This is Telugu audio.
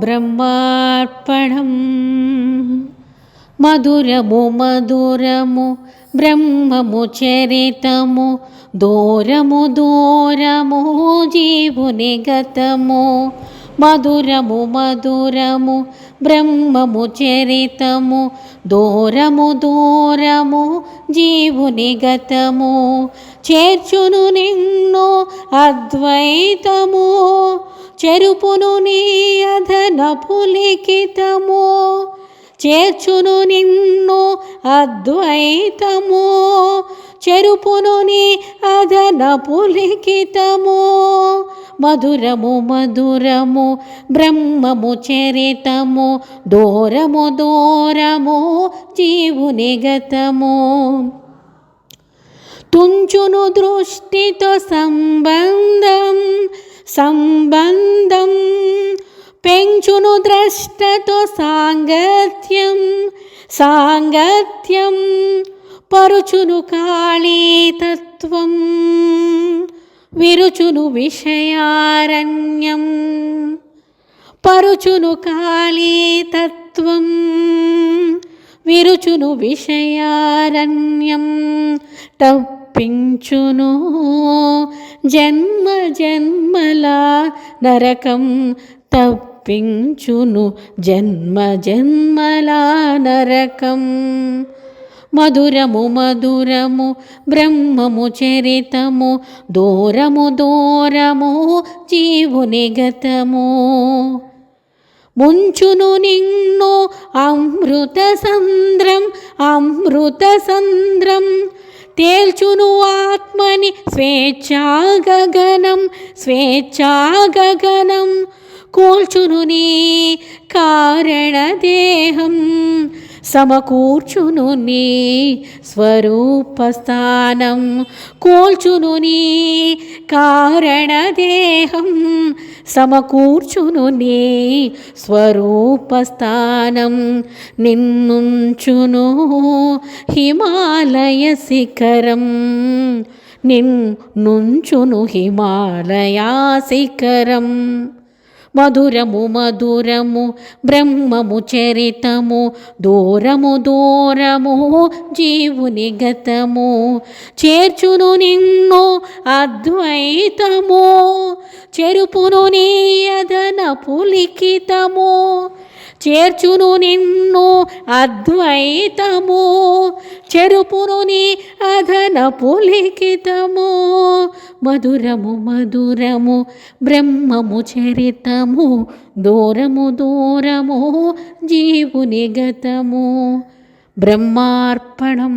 బ్రహ్మార్పణం మధురము మధురము బ్రహ్మము చరితము దూరము దూరము జీవుని గతము మధురము మధురము బ్రహ్మము చరితము దూరము దూరము జీవుని గతము చేర్చును నిన్ను అద్వైతము చెరుపును నీ అధ లిఖితము చేర్చును నిన్ను అద్వైతము. చెరుపును నీ అధనపు మధురము మధురము బ్రహ్మము చరితము దూరము దూరము జీవుని గతము. తుంచును దృష్టితో సంబంధం సంబంధం పెంచును ద్రష్టతో సాంగత్యం సాంగత్యం పరుచును కాళీతత్వం విరుచును విషయారణ్యం పరుచును కాళీతత్వం విరుచును విషయారణ్యం తప్పించును జన్మ జన్మలా నరకం తప్ప తప్పించును జన్మ జన్మలా నరకం. మధురము మధురము బ్రహ్మము చరితము దూరము దూరము జీవుని గతము. ముంచును నిన్ను అమృత సంద్రం అమృత సంద్రం. తేల్చును ఆత్మని స్వేచ్ఛా గగనం స్వేచ్ఛా గగనం. కోల్చును నీ కారణదేహం సమకూర్చును నీ స్వరూపస్థానం కోల్చును నీ కారణదేహం సమకూర్చును నీ స్వరూపస్థానం. నిన్నుంచును హిమాలయ శిఖరం నిన్నుంచును హిమాలయా శిఖరం. మధురము మధురము బ్రహ్మము చరితము దూరము దూరము జీవుని గతము చేర్చును నిన్ను అద్వైతము చెరుపును నీ అదనపు లిఖితము చేర్చును నిన్ను అద్వైతము చెరుపును నీ అధన పులికితము మధురము మధురము బ్రహ్మము చరితము దూరము దూరము జీవుని గతము. బ్రహ్మార్పణం